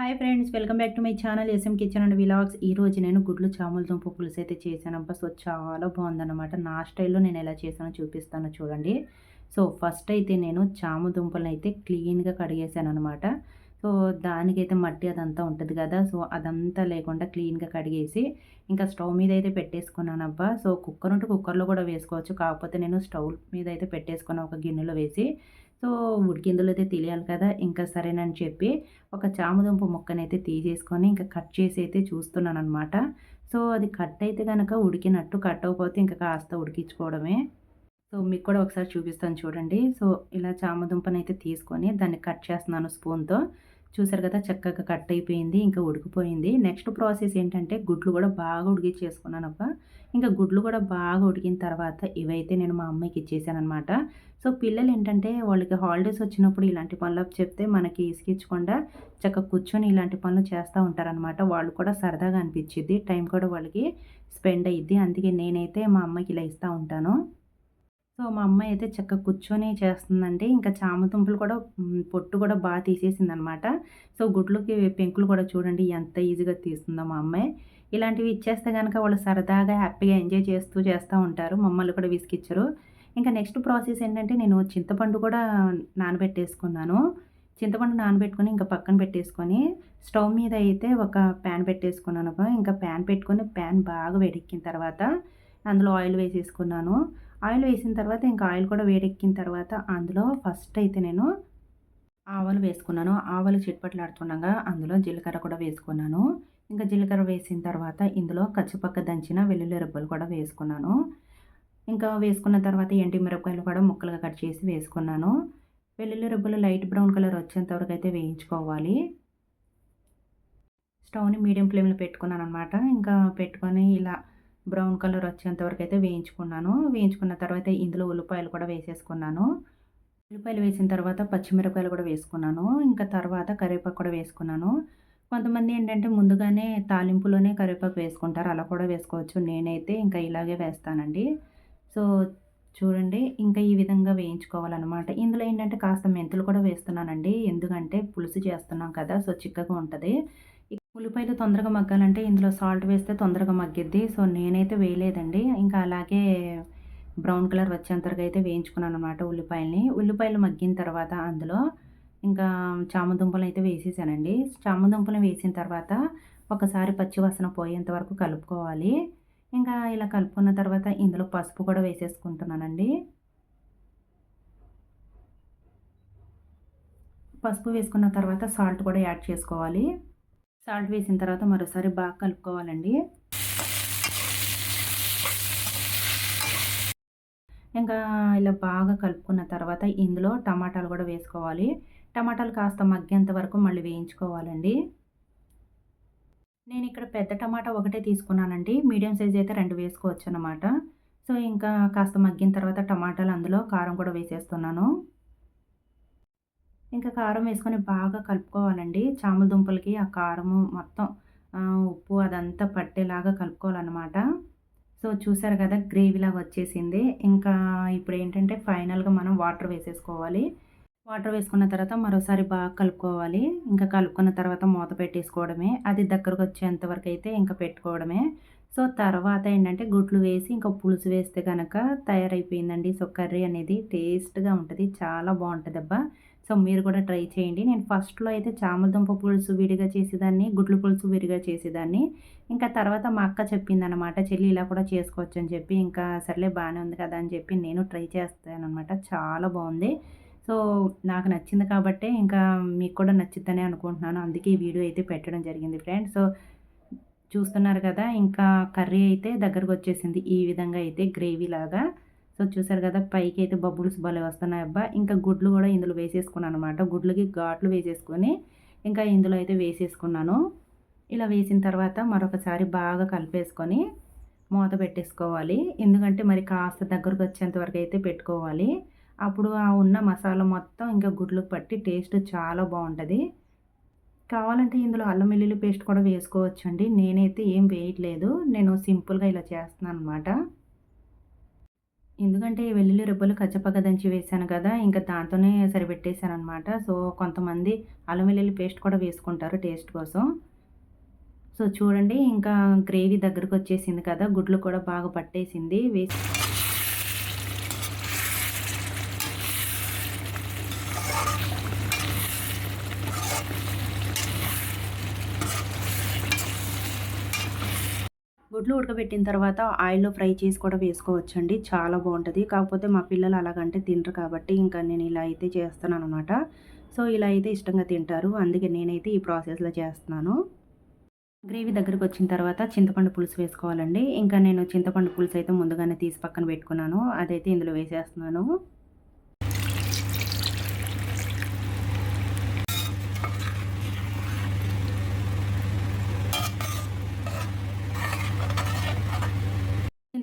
Hi friends welcome back to my channel SM kitchen and vlogs. ఈ రోజు నేను గుడ్లు చాముల దుంప పులుసు అయితే చేశానబ్బా సో చాలా బాగుందన్నమాట. నా స్టైల్లో నేను ఎలా చేశానో చూపిస్తాను చూడండి. సో ఫస్ట్ అయితే నేను చాము దుంపలను అయితే క్లీన్గా కడిగేసాను అనమాట సో దానికైతే మట్టి అదంతా ఉంటుంది కదా. సో అదంతా లేకుండా క్లీన్గా కడిగేసి ఇంకా స్టవ్ మీద అయితే పెట్టేసుకున్నాను అబ్బా సో కుక్కర్ ఉంటే కుక్కర్లో కూడా వేసుకోవచ్చు. కాకపోతే నేను స్టవ్ మీద అయితే పెట్టేసుకున్నాను ఒక గిన్నెలో వేసి సో ఉడికిందులో అయితే తెలియాలి కదా! ఇంకా సరేనని చెప్పి ఒక చామదుంప ముక్కనైతే తీసేసుకొని ఇంకా కట్ చేసి అయితే చూస్తున్నాను అనమాట సో అది కట్ అయితే కనుక ఉడికినట్టు కట్ అవ్వకపోతే ఇంకా కాస్త ఉడికించుకోవడమే. సో మీకు కూడా ఒకసారి చూపిస్తాను చూడండి. సో ఇలా చామదుంపనైతే తీసుకొని దాన్ని కట్ చేస్తున్నాను స్పూన్తో. చూసారు కదా చక్కగా కట్ అయిపోయింది ఇంకా ఉడికిపోయింది. నెక్స్ట్ ప్రాసెస్ ఏంటంటే గుడ్లు కూడా బాగా ఉడికిచ్చేసుకున్నాను అబ్బా ఇంకా గుడ్లు కూడా బాగా ఉడికిన తర్వాత ఇవైతే నేను మా అమ్మాయికి ఇచ్చేసానమాట సో పిల్లలు ఏంటంటే వాళ్ళకి హాలిడేస్ వచ్చినప్పుడు ఇలాంటి పనులు చెప్తే మనకి ఇసుకించకుండా చక్కగా కూర్చొని ఇలాంటి పనులు చేస్తూ ఉంటారనమాట వాళ్ళు కూడా సరదాగా అనిపించింది టైం కూడా వాళ్ళకి స్పెండ్ అయ్యిద్ది అందుకే నేనైతే మా అమ్మాయికి ఇలా ఇస్తూ ఉంటాను. సో మా అమ్మాయి అయితే చక్కగా కూర్చొని చేస్తుందండి. ఇంకా చామదుంపలు కూడా పొట్టు కూడా బాగా తీసేసింది అనమాట సో గుడ్లకి పెంకులు కూడా చూడండి ఎంత ఈజీగా తీస్తుందో మా అమ్మాయి ఇలాంటివి ఇచ్చేస్తే కనుక వాళ్ళు సరదాగా హ్యాపీగా ఎంజాయ్ చేస్తూ చేస్తూ ఉంటారు. మమ్మల్ని కూడా విసిగిచ్చరు. ఇంకా నెక్స్ట్ ప్రాసెస్ ఏంటంటే నేను చింతపండు కూడా నానబెట్టేసుకున్నాను. చింతపండు నానబెట్టుకొని ఇంకా పక్కన పెట్టేసుకొని స్టవ్ మీద అయితే ఒక ప్యాన్ పెట్టేసుకున్నాను. ఇంకా ప్యాన్ పెట్టుకొని ప్యాన్ బాగా వేడెక్కిన తర్వాత అందులో ఆయిల్ వేసేసుకున్నాను. ఆయిల్ వేసిన తర్వాత ఇంకా ఆయిల్ కూడా వేడెక్కిన తర్వాత అందులో ఫస్ట్ అయితే నేను ఆవాలు వేసుకున్నాను. ఆవాలు చిట్పట్లాడుతుండగా అందులో జీలకర్ర కూడా వేసుకున్నాను. ఇంకా జీలకర్ర వేసిన తర్వాత ఇందులో కచ్చిపక్క దంచిన వెల్లుల్లి రబ్బలు కూడా వేసుకున్నాను. ఇంకా వేసుకున్న తర్వాత ఎండి మిరపకాయలు కూడా ముక్కలుగా కట్ చేసి వేసుకున్నాను. వెల్లుల్లి రబ్బలు లైట్ బ్రౌన్ కలర్ వచ్చేంత వరకు అయితే వేయించుకోవాలి. స్టవ్ని మీడియం ఫ్లేమ్లో పెట్టుకున్నాను అనమాట ఇంకా పెట్టుకొని ఇలా బ్రౌన్ కలర్ వచ్చేంత వరకు అయితే వేయించుకున్నాను. వేయించుకున్న తర్వాత ఇందులో ఉల్లిపాయలు కూడా వేసేసుకున్నాను. ఉల్లిపాయలు వేసిన తర్వాత పచ్చిమిరపకాయలు కూడా వేసుకున్నాను. ఇంకా తర్వాత కరివేపాకు కూడా వేసుకున్నాను. కొంతమంది ఏంటంటే ముందుగానే తాలింపులోనే కరివేపాకు వేసుకుంటారు. అలా కూడా వేసుకోవచ్చు. నేనైతే ఇంకా ఇలాగే వేస్తానండి. సో చూడండి. ఇంకా ఈ విధంగా వేయించుకోవాలన్నమాట. ఇందులో ఏంటంటే కాస్త మెంతులు కూడా వేస్తున్నానండి. ఎందుకంటే పులుసు చేస్తున్నాం కదా సో చిక్కగా ఉంటుంది. ఉల్లిపాయలు తొందరగా మగ్గాలంటే ఇందులో సాల్ట్ వేస్తే తొందరగా మగ్గిద్ది. సో నేనైతే వేయలేదండి. ఇంకా అలాగే బ్రౌన్ కలర్ వచ్చేంతవరకు అయితే వేయించుకున్నాను అనమాట ఉల్లిపాయలని. ఉల్లిపాయలు మగ్గిన తర్వాత అందులో ఇంకా చామదుంపలు అయితే వేసేసానండి. చామదుంపలు వేసిన తర్వాత ఒకసారి పచ్చివాసన పోయేంత వరకు కలుపుకోవాలి. ఇంకా ఇలా కలుపుకున్న తర్వాత ఇందులో పసుపు కూడా వేసేసుకుంటున్నానండి. పసుపు వేసుకున్న తర్వాత సాల్ట్ కూడా యాడ్ చేసుకోవాలి. సాల్ట్ వేసిన తర్వాత మరోసారి బాగా కలుపుకోవాలండి. ఇంకా ఇలా బాగా కలుపుకున్న తర్వాత ఇందులో టమాటాలు కూడా వేసుకోవాలి. టమాటాలు కాస్త మగ్గేంత వరకు మళ్ళీ వేయించుకోవాలండి. నేను ఇక్కడ పెద్ద టమాటా ఒకటే తీసుకున్నానండి. మీడియం సైజ్ అయితే రెండు వేసుకోవచ్చు అనమాట సో ఇంకా కాస్త మగ్గిన తర్వాత టమాటాలు అందులో కారం కూడా వేసేస్తున్నాను. ఇంకా కారం వేసుకొని బాగా కలుపుకోవాలండి. చామల దుంపలకి ఆ కారము మొత్తం ఉప్పు అదంతా పట్టేలాగా కలుపుకోవాలన్నమాట. సో చూసారు కదా గ్రేవీలాగా వచ్చేసింది. ఇంకా ఇప్పుడు ఏంటంటే ఫైనల్గా మనం వాటర్ వేసేసుకోవాలి. వాటర్ వేసుకున్న తర్వాత మరోసారి బాగా కలుపుకోవాలి. ఇంకా కలుపుకున్న తర్వాత మూత పెట్టేసుకోవడమే. అది దగ్గరకు వచ్చేంత వరకు అయితే ఇంకా పెట్టుకోవడమే. సో తర్వాత ఏంటంటే గుడ్లు వేసి ఇంకా పులుసు వేస్తే కనుక తయారైపోయిందండి. సో కర్రీ అనేది టేస్ట్గా ఉంటుంది. చాలా బాగుంటుంది అబ్బా సో మీరు కూడా ట్రై చేయండి. నేను ఫస్ట్లో అయితే చామలదుంప పులుసు విడిగా చేసేదాన్ని గుడ్లు పులుసు విడిగా చేసేదాన్ని. ఇంకా తర్వాత మా అక్క చెప్పింది అనమాట చెల్లి ఇలా కూడా చేసుకోవచ్చు అని చెప్పి ఇంకా సర్లే బాగానే ఉంది కదా అని చెప్పి నేను ట్రై చేస్తాను అనమాట చాలా బాగుంది. సో నాకు నచ్చింది కాబట్టే ఇంకా మీకు కూడా నచ్చిద్దనే అనుకుంటున్నాను. అందుకే ఈ వీడియో అయితే పెట్టడం జరిగింది ఫ్రెండ్స్ సో చూస్తున్నారు కదా ఇంకా కర్రీ అయితే దగ్గరకు వచ్చేసింది. ఈ విధంగా అయితే గ్రేవీ లాగా సో చూసారు కదా పైకి అయితే బబుల్స్ భలే వస్తున్నాయి అబ్బా. ఇంకా గుడ్లు కూడా ఇందులో వేసేసుకున్నాను అనమాట గుడ్లకి ఘాట్లు వేసేసుకొని ఇంకా ఇందులో అయితే వేసేసుకున్నాను. ఇలా వేసిన తర్వాత మరొకసారి బాగా కలిపేసుకొని మూత పెట్టేసుకోవాలి. ఎందుకంటే మరి కాస్త దగ్గరకు వచ్చేంత వరకు అయితే పెట్టుకోవాలి. అప్పుడు ఆ ఉన్న మసాలా మొత్తం ఇంకా గుడ్లకు పట్టి టేస్ట్ చాలా బాగుంటుంది. కావాలంటే ఇందులో అల్లం వెల్లుల్లి పేస్ట్ కూడా వేసుకోవచ్చండి. నేనైతే ఏం వేయట్లేదు. నేను సింపుల్గా ఇలా చేస్తున్నాను అనమాట ఎందుకంటే వెల్లుల్లి రెబ్బలు కచ్చపక్క దంచి వేశాను కదా! ఇంకా దాంతోనే సరిపెట్టేసాననమాట. సో, కొంతమంది అల్లం వెల్లుల్లి పేస్ట్ కూడా వేసుకుంటారు టేస్ట్ కోసం. సో, చూడండి ఇంకా గ్రేవీ దగ్గరకు వచ్చేసింది కదా! గుడ్లు కూడా బాగా పట్టేసింది. వేసి గుడ్లు ఉడకబెట్టిన తర్వాత ఆయిల్‌లో ఫ్రై చేసి కూడా వేసుకోవచ్చండి. చాలా బాగుంటుంది కాకపోతే మా పిల్లలు అలాగంటే తినరు కాబట్టి ఇంకా నేను ఇలా అయితే చేస్తున్నాననమాట. సో, ఇలా అయితే ఇష్టంగా తింటారు. అందుకే నేనైతే ఈ ప్రాసెస్‌లో చేస్తున్నాను. గ్రేవీ దగ్గరకొచ్చిన తర్వాత చింతపండు పులుసు వేసుకోవాలండి. ఇంకా నేను చింతపండు పులుసు అయితే ముందుగానే తీసి పక్కన పెట్టుకున్నాను. అదైతే ఇందులో వేసేస్తున్నాను.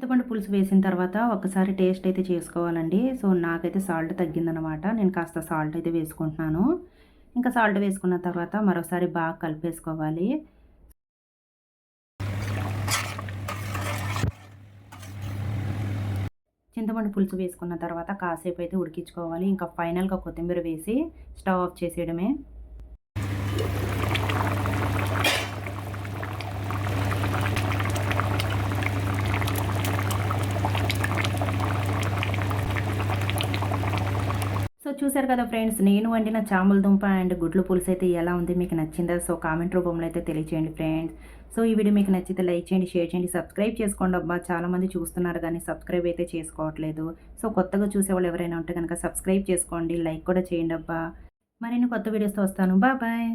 చింతపండు పులుసు వేసిన తర్వాత ఒకసారి టేస్ట్ అయితే చేసుకోవాలండి. సో, నాకైతే సాల్ట్ తగ్గిందనమాట. నేను కాస్త సాల్ట్ అయితే వేసుకుంటున్నాను. ఇంకా సాల్ట్ వేసుకున్న తర్వాత మరోసారి బాగా కలిపేసుకోవాలి. చింతపండు పులుసు వేసుకున్న తర్వాత కాసేపు అయితే ఉడికించుకోవాలి. ఇంకా ఫైనల్‌గా కొత్తిమీర వేసి స్టవ్ ఆఫ్ చేసేయడమే. చూశారు కదా ఫ్రెండ్స్ నేను వండిన చాముల దుంప అండ్ గుడ్లు పులుసు అయితే ఎలా ఉంది మీకు నచ్చిందా? సో కామెంట్ రూపంలో అయితే తెలియచేయండి ఫ్రెండ్స్. సో ఈ వీడియో మీకు నచ్చితే లైక్ చేయండి షేర్ చేయండి సబ్స్క్రైబ్ చేసుకోండి. అబ్బా చాలామంది చూస్తున్నారు కానీ సబ్స్క్రైబ్ అయితే చేసుకోవట్లేదు. సో కొత్తగా చూసేవాళ్ళు ఎవరైనా ఉంటే కనుక సబ్స్క్రైబ్ చేసుకోండి లైక్ కూడా చేయండి అబ్బా. మరిన్ని కొత్త వీడియోస్తో వస్తాను. బాయ్.